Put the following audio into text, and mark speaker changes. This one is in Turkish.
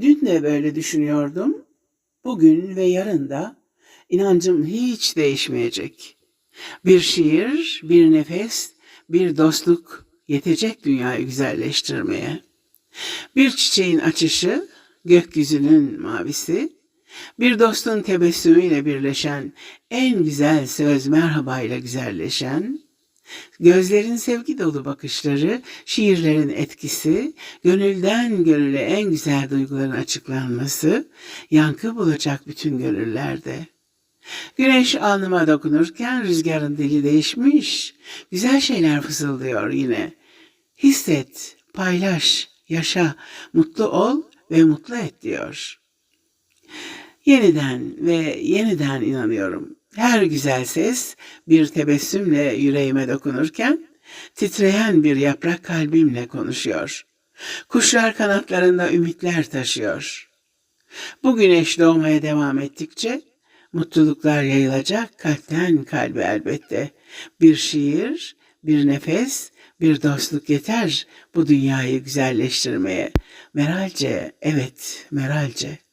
Speaker 1: Dün de böyle düşünüyordum. Bugün ve yarın da inancım hiç değişmeyecek. Bir şiir, bir nefes, bir dostluk yetecek dünyayı güzelleştirmeye. Bir çiçeğin açışı, gökyüzünün mavisi, bir dostun tebessümüyle birleşen en güzel söz merhabayla güzelleşen, gözlerin sevgi dolu bakışları, şiirlerin etkisi, gönülden gönüle en güzel duyguların açıklanması, yankı bulacak bütün gönüllerde. Güneş alnıma dokunurken rüzgarın dili değişmiş, güzel şeyler fısıldıyor yine. Hisset, paylaş, yaşa, mutlu ol ve mutlu et diyor. Yeniden ve yeniden inanıyorum. Her güzel ses bir tebessümle yüreğime dokunurken titreyen bir yaprak kalbimle konuşuyor. Kuşlar kanatlarında ümitler taşıyor. Bu güneş doğmaya devam ettikçe mutluluklar yayılacak kalpten kalbe elbette. Bir şiir, bir nefes, bir dostluk yeter bu dünyayı güzelleştirmeye. Meralce, evet Meralce.